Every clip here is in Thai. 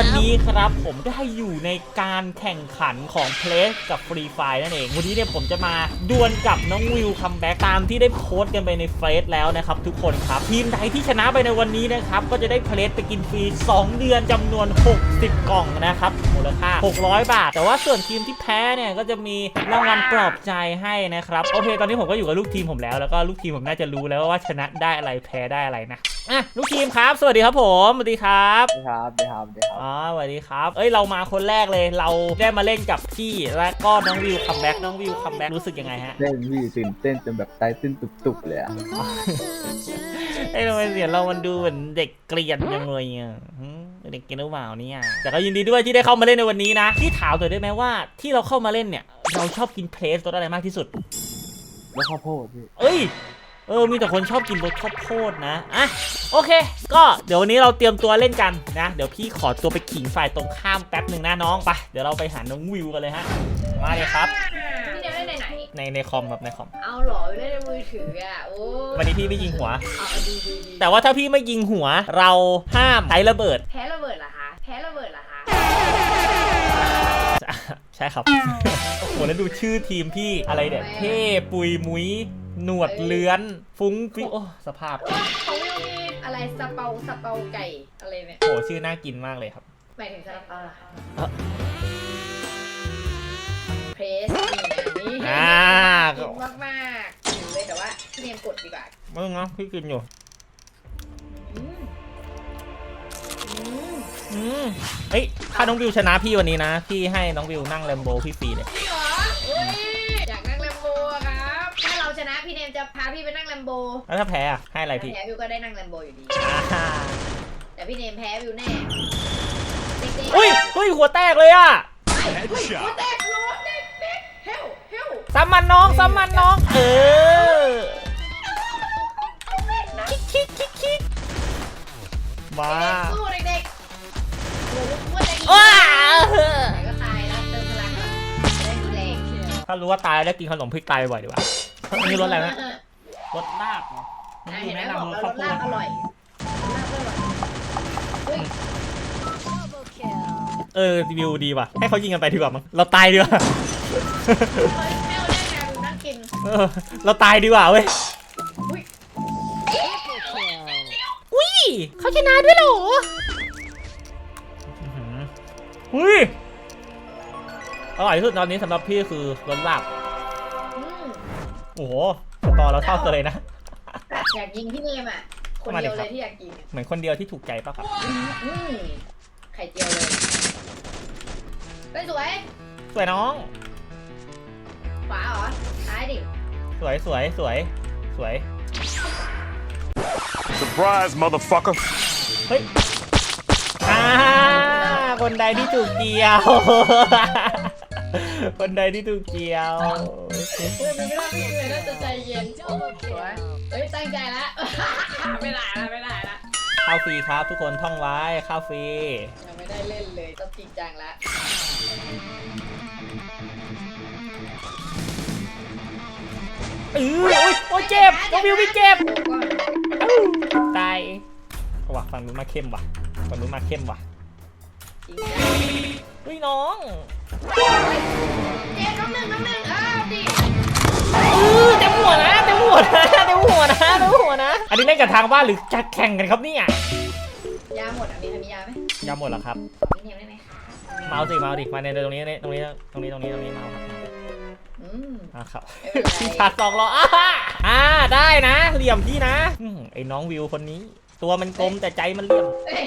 วันนี้ครับผมได้อยู่ในการแข่งขันของเพลสกับฟรีไฟนั่นเอง วันนี้เนี่ยผมจะมาดวลกับน้องวิวคัมแบ็กตามที่ได้โพสต์กันไปในเฟซแล้วนะครับทุกคนครับทีมใดที่ชนะไปในวันนี้นะครับก็จะได้เพลสไปกินฟรี 2 เดือนจำนวน 60 กล่องนะครับ มูลค่า 600 บาท แต่ว่าส่วนทีมที่แพ้เนี่ยก็จะมีรางวัลปลอบใจให้นะครับ โอเคตอนนี้ผมก็อยู่กับลูกทีมผมแล้ว แล้วก็ลูกทีมผมน่าจะรู้แล้วว่าชนะได้อะไรแพ้ได้อะไรนะอะลูกทีมครับ สวัสดีครับผมสวัสดีครับสวัสดีครับสวัสดีครับสวัสดีครับอ๋อสวัสดีครับ เอ้ยเรามาคนแรกเลยเราได้มาเล่นกับพี่และก็น้องวิวคัมแบ็กน้องวิวคัมแบ็กรู้สึกยังไงฮะเต้นพี่ตื่นเต้นจนแบบใจเต้นตุบๆเลยอะ เอ้ยทำไมเสียงเรามันดูเหมือนเด็กเกรียนจังเลยอะหืมเด็กเกรียนหรือเปล่าเนี่ยแต่ก็ยินดีด้วยที่ได้เข้ามาเล่นในวันนี้นะที่ถามตัวได้ไหมว่าที่เราเข้ามาเล่นเนี่ย เราชอบกินเพลสรสอะไรมากที่สุดแล้วข้าวโพดพี่เอ้ยเออ มีแต่คนชอบกินรสข้าวโพดนะ อะ โอเค ก็เดี๋ยววันนี้เราเตรียมตัวเล่นกันนะ เดี๋ยวพี่ขอตัวไปขิงฝ่ายตรงข้ามแป๊บหนึ่งนะน้อง ไป เดี๋ยวเราไปหาน้องวิวกันเลยฮะ มาเลยครับพี่เนมเล่น ในไหนในในคอมครับในคอม เอาเหรอเล่นในมือถืออะโอ้วันนี้พี่ไม่ยิงหัว เอาเอาดีดีดีแต่ว่าถ้าพี่ไม่ยิงหัว เราห้ามใช้ระเบิด แพ้ระเบิดเหรอคะแพ้ระเบิดเหรอคะใช่ครับ โอ้โหแล้วดูชื่อทีมพี่อะไรเนี่ยเท่ปุยมุ้ยหนวดเลื้อน ฟุ้งฟิโอ้สภาพเขาวิวมีอะไรสะเปาสะเปาไก่อะไรเนี่ยโอ้โหชื่อน่ากินมากเลยครับ หมายถึงซาลาเปาเหรอคะเอ่อเพรสนี่ไงนี่ อ่า กินมากมากๆหิวเลยแต่ว่าพี่เนมกดดีกว่ามึงเนาะพี่กินอยู่ อืมอืมอืมเอ้ยถ้าน้องวิวชนะพี่วันนี้นะ พี่ให้น้องวิวนั่งแลมโบพี่ฟรีเลยจริงเหรอเฮ้ยอยากนั่งแลมโบอะครับ ถ้าเราชนะพี่เนมจะพาพี่ไปนั่งแลมโบแล้วถ้าแพ้อะให้อะไรพี่แพ้วิวก็ได้นั่งแลมโบอยู่ดี อ่าแต่พี่เนมแพ้วิวแน่เด็กๆอุ้ยอุ้ยหัวแตกเลยอะหัวแตกโลดเด็ก ซ้ำมันน้องซ้ำมันน้อง เออคิกคิกคิกคิกมาเด็กๆสู้เด็กๆโอ้โหว่าจะยิงว้าแต่ก็ตายแล้วเติมพลังก่อนจะได้มีแรงเชียวถ้ารู้ว่าตายแล้วกินขนมพริกตายบ่อยดีกว่าอันนี้รสอะไรนะรสลาบเหรออะเห็นไหมแนะบอกนำรสแล้วรข้าวสโพลาบดอร่อยรสลาบอร่อยเฮ้ยเออวิวดีว่ะ ให้เขายิงกันไปดีกว่ามั้งเราตายดีกว่า เออเราตายดีกว่าเว้ยอุ้ยอุ้ยเขาชนะด้วยเหรออุ้ยอร่อยที่สุดตอนนี้สำหรับพี่คือรสลาบอืมโอ้โหสกอร์เราเท่ากันเลยนะ อยากยิงพี่เนมอะ คนเดียวเลยที่อยากยิงเหมือนคนเดียวที่ถูกใจป่ะครับอืมไข่เจียวเลยเฮ้ยสวย สวยน้อง ขวาเหรอ ซ้ายดิ สวยสวยสวยสวย Surprise, motherfucker. เฮ้ยอ่าคนใดที่ถูกเกี่ยว คนใดที่ถูกเกี่ยวเฮ้ยมันไม่ได้ไม่ยิงเลยนะจะใจเย็นโอ้โหสวยเฮ้ย ตั้งใจละ ไม่ได้ละไม่ได้ละข้าวฟรีครับทุกคนท่องไว้ข้าวฟรียังไม่ได้เล่นเลยต้องจริงจังละ ออโอ๊ยโอ้ยเจ็บน้องวิวพี่เจ็บโอ้ก็ตายว่ะฝั่งนู้นมาเข้มว่ะฝั่งนู้นมาเข้มว่ะจริงจังเฮ้ยน้องเจ็บน้องหนึ่งน้องหนึ่งอ้าวดิเออเต็มหัวนะเต็มหัวนะเต็มหัวนะเต็มหัวนะ อันนี้เล่นกับทางบ้านหรือจะแข่งกันครับเนี่ยยาหมดอะมีใครมียาไหมยาหมดแล้วครับมีเนมได้ไหมคะเมาส์สิเมาส์ดิมาในตรงนี้ตรงนี้ตรงนี้ตรงนี้ตรงนี้เมาส์ครับ อืมอะครับไม่เป็นไรพี่ชาร์จสองล้ออ่าอ่าได้นะ เหลี่ยมพี่นะอืมไอ้น้องวิวคนนี้ ตัวมันกลมแต่ใจมันเหลี่ยมเอ้ย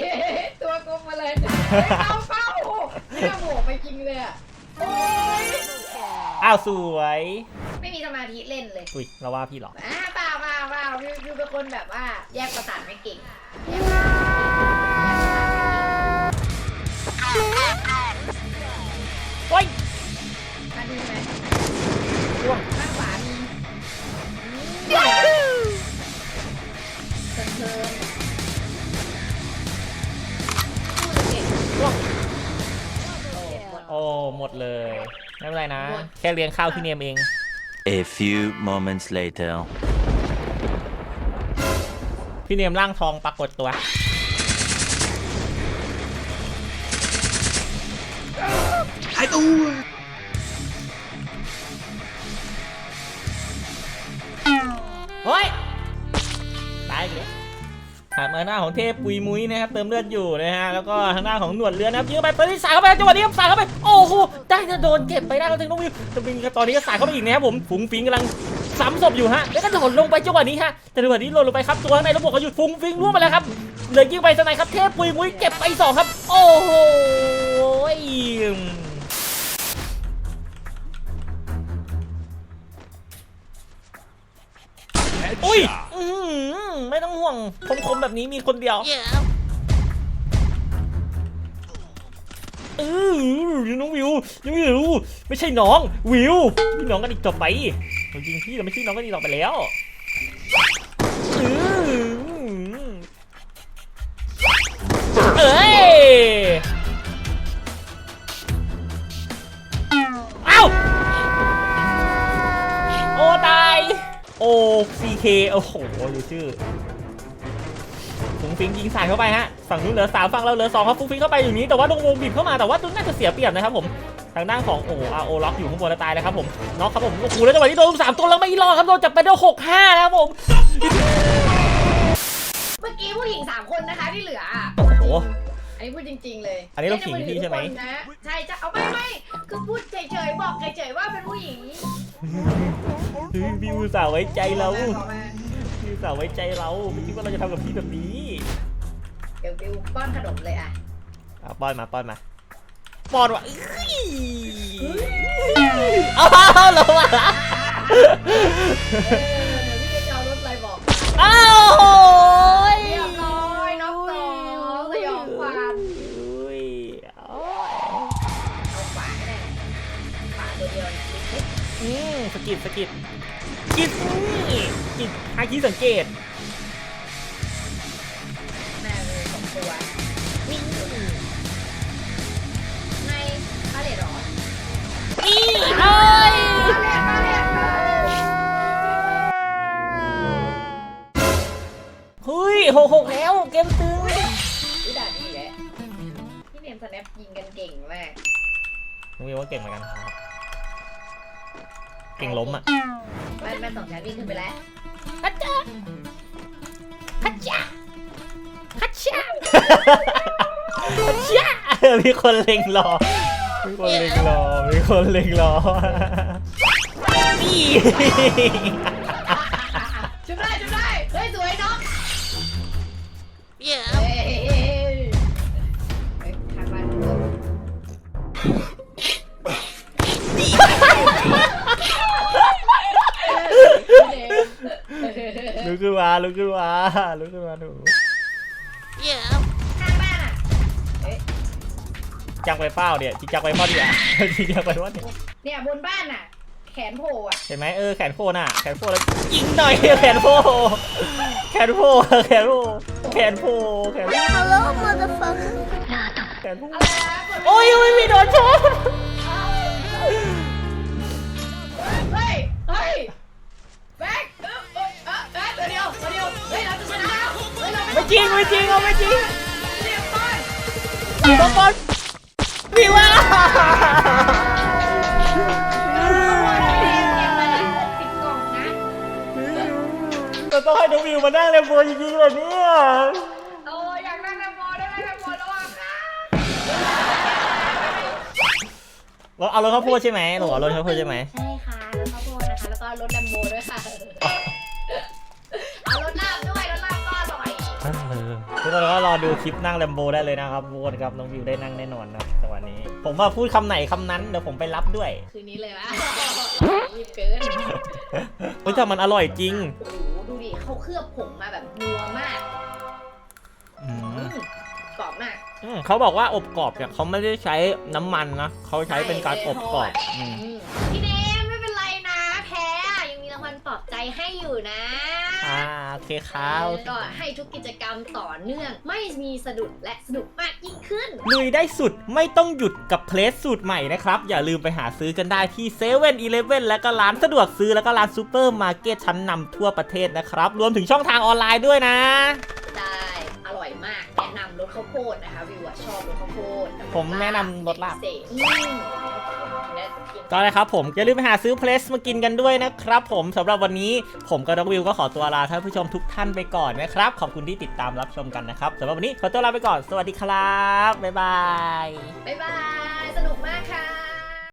ตัวกลมมาเลยเป้าเป้าเนี่ยโหไปจริงเลยอะโอ้ยอ้าวสวยไม่มีสมาธิเล่นเลยอุ้ยเราว่าพี่เหรอ อ่าเปล่าเปล่าเปล่าวิววิวเป็นคนแบบว่าแยกประสาทไม่เก่งแยกเฮ้ยมาดูไหม หมดโอ้หมดเลย ไม่เป็นไรนะหมดแค่เลี้ยงข้าวพี่เนมเอง A few moments later. พี่เนมร่างทองปรากฏตัวเฮ้ย ตายอีกแล้ว ผ่านมาหน้าของเทพปุยมุ้ยนะครับเติมเลือดอยู่นะฮะแล้วก็ทางหน้าของหนวดเรือนะครับยิงเข้าไปเปิดที่สายเข้าไปจังหวะนี้ครับสายเข้าไปโอ้โหได้จะโดนเก็บไปได้แล้วถึงน้องวิวจะเป็นตอนนี้ก็สายเข้าไปอีกนะครับผมฟุ้งฟิงกำลังซ้ำศพอยู่ฮะแล้วก็โดดลงไปจังหวะนี้ฮะแต่จังหวะนี้หล่นลงไปครับตัวข้างในระบบก็หยุดฟุ้งฟิงร่วงไปแล้วครับเหลือยิงไปสไนครับเทพปุยมุ้ยเก็บไปสองครับ โอ้โหอุ้ยอื้อหือ ไม่ต้องห่วงคมๆแบบนี้มีคนเดียวเออน้องวิวน้องวิวไม่ใช่น้องวิวพี่น้องกันอีกต่อไปจริงๆพี่เราไม่ใช่น้องกันอีกต่อไปแล้ว โอซีเคโอ้โหดูชื่อฟุ้งฟิงยิงสายเข้าไปฮะฝั่งนู้นเหลือสามฝั่งเราเหลือสองครับฟุ้งฟิงเข้าไปอยู่นี้แต่ว่าลงวงบีบเข้ามาแต่ว่าตุ้นน่าจะเสียเปรียบนะครับผมทางด้านของโอ้โหอาโอล็อกอยู่ข้างบนแล้วตายแล้วครับผมน็อกครับผมโอ้โหแล้วจังหวะนี้โดนสามตัวแล้วไม่รอดครับโดนจับไปโดนหกห้าแล้วครับผมเมื่อกี้ผู้หญิงสามคนนะคะที่เหลืออะโอ้โห อันนี้พูดจริง ๆ เลยอันนี้เราขิงพี่ใช่ไหม เล่นในอถือทุกคนนะใช่จะเอาไม่ไม่คือพูดเฉยๆบอกเฉยๆว่าเป็นผู้หญิงพี่อุตส่าห์ไว้ใจเราขอมาพี่อุตส่าห์ไว้ใจเราไม่คิดว่าเราจะทำกับพี่แบบนี้เดี๋ยวบิวป้อนขนมเลยอะอะป้อนมาป้อนมาป้อนว่ะอื้ออ้าวลงมาเออเดี๋ยวพี่จะเอารถอะไรบอกอ้าว สกิดสกิดสกิดนี่สกิดฮาคิสังเกตแม่เลยสองตัวนี่ในพาเลทหรอนี่เอ้ยพาเลทพาเลทเฮ้ยหกหกแล้วเกมตึงวิด่าดีแหละพี่เนมสแนปยิงกันเก่งมากน้องวิวว่าเก่งเหมือนกันครับ เก่งล้มอะแม่แม่สองชั้นวิ่งขึ้นไปแล้วฮัจจ้าฮัจจ้าฮัจจ้าฮัจจ้ามีคนเล็งรอ มีคนเล็งรอ มีคนเล็งรอนี่ ลุกขึ้นมาลุกขึ้นมาลุกขึ้นมาหนูข้างบ้านอะเอ๊ะจักไปเป้าเนี่ยจิกจักไปเป้าดิอะจิกจักไปว่าเนี่ยเนี่ยบนบ้านอะ แขนโผล่อะเห็นไหมเออแขนโฟน่ะแขนโฟแล้วยิงหน่อยแขนโฟแขนโฟแขนโฟแขนโฟแขนโฟ Hello, motherfucker. แขนโฟอะไรนะกดไม่โอ้ยโอ้ยมีโดนชน จริงไม่จริงเอาไม่จริงเรียบร้อยบอลบอลวิวอะสิบกล่องนะเราต้องให้น้องวิวมานั่งเล่นโบจริงๆเลยเนี่ยโอ้ยอยากได้แตงโมได้ไหมแตงโมระวังนะเราเอารถข้าวโพดใช่ไหมหนูเอารถข้าวโพดใช่ไหมใช่ค่ะรถข้าวโพดนะคะ แล้วก็รถแลมโบด้วยค่ะ ทุกคนก็รอดูคลิปนั่งแลมโบได้เลยนะครับทุกคนครับน้องวิวได้นั่งแน่นอนนะจังหวะนี้ ผมว่าพูดคำไหนคำนั้นเดี๋ยวผมไปรับด้วยคืนนี้เลยนะรีบเกินเฮ้ยแต่มันอร่อยจริงโอ้โหดูดิเขาเคลือบผงมาแบบนัวมากอืมอืมกรอบมาก อืมเขาบอกว่าอบกรอบเนี่ยเขาไม่ได้ใช้น้ำมันนะเขาใช้เป็นการอบกรอบอืมอืมพี่เนมไม่เป็นไรนะ แพ้อะยังมีรางวัลปลอบใจให้อยู่นะ อ่า โอเคครับ ก็ให้ทุกกิจกรรมต่อเนื่อง ไม่มีสะดุดและสนุกมากยิ่งขึ้น ลุยได้สุดไม่ต้องหยุดกับเพลสสูตรใหม่นะครับ อย่าลืมไปหาซื้อกันได้ที่7 e เ e ่ e อและก็ร้านสะดวกซื้อแล้วก็ร้านซูเปอร์มาร์เก็ตชั้นนำทั่วประเทศนะครับ รวมถึงช่องทางออนไลน์ด้วยนะ ได้ อร่อยมาก แนะนำรสข้าวโพดนะคะ วิวอะชอบรสข้าวโพดผมแนะนำรสลาบ พิเศษอืมแล้ว ก็นะครับผมอย่าลืมไปหาซื้อเพลสมากินกันด้วยนะครับผมสำหรับวันนี้ผมกับน้องวิวก็ขอตัวลาท่านผู้ชมทุกท่านไปก่อนนะครับ ขอบคุณที่ติดตามรับชมกันนะครับสำหรับวันนี้ขอตัวลาไปก่อนสวัสดีครับบ๊ายบายบ๊ายบายสนุกมากค่ะ